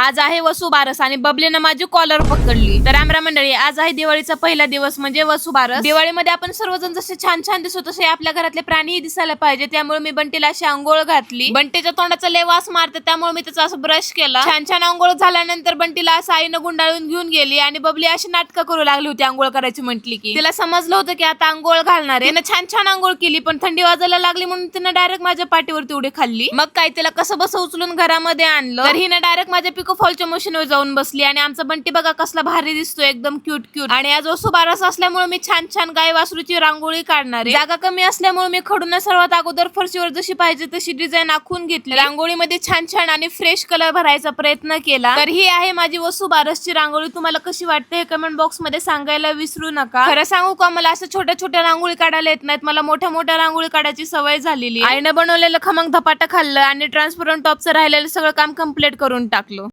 आज आहे वसुबारस आणि बबलीनं माझी कॉलर पकडली. तर आमरा मंडळी आज आहे दिवाळीचा पहिला दिवस म्हणजे वसुबारस दिवाळीमध्ये आपण सर्वजण जसे छान छान दिसतो तसे आपल्या घरातले प्राणीही दिसायला पाहिजे. त्यामुळे मी बंटीला अशी आंघोळ घातली. बंटीच्या तोंडाचा लय वास मारते त्यामुळे मी त्याचा असं ब्रश केला. छान छान आंघोळ झाल्यानंतर बंटीला असं आईनं गुंडाळून घेऊन गेली आणि बबली अशी नाटकं करू लागली होती आंघोळ करायची म्हटली की. तिला समजलं होतं की आता आंघोळ घालणार आहे. छान छान आंघोळ केली पण थंडी वाजायला लागली म्हणून तिनं डायरेक्ट माझ्या पाठीवरती उडी खाल्ली. मग काय तिला कसं बस उचलून घरामध्ये आणलं? तर हिनं डायरेक्ट माझ्या पिक फॉलच्या मशीनवर जाऊन बसली आणि आमचा बंटी बघा कसला भारी दिसतो एकदम क्यूट क्यूट आणि आज बारस असल्यामुळे मी छान छान गाय वासरूची रांगोळी काढणार आहे. जागा कमी असल्यामुळे मी खडून सर्वात अगोदर फरशीवर जशी पाहिजे तशी डिझाईन आखून घेतली. रांगोळीमध्ये छान छान आणि फ्रेश कलर भरायचा प्रयत्न केला. तर ही आहे माझी वसुबारसची रांगोळी. तुम्हाला कशी वाटते हे कमेंट बॉक्समध्ये सांगायला विसरू नका. खरं सांगू का मला असं छोट्या छोट्या रांगोळी काढायला येत नाहीत. मला मोठ्या मोठ्या रांगोळी काढायची सवय झालेली आईनं बनवलेलं खमंग धपाटा खाल्लं आणि ट्रान्सपरंट टॉपचं राहिलेलं सगळं काम कंप्लीट करून टाकलं.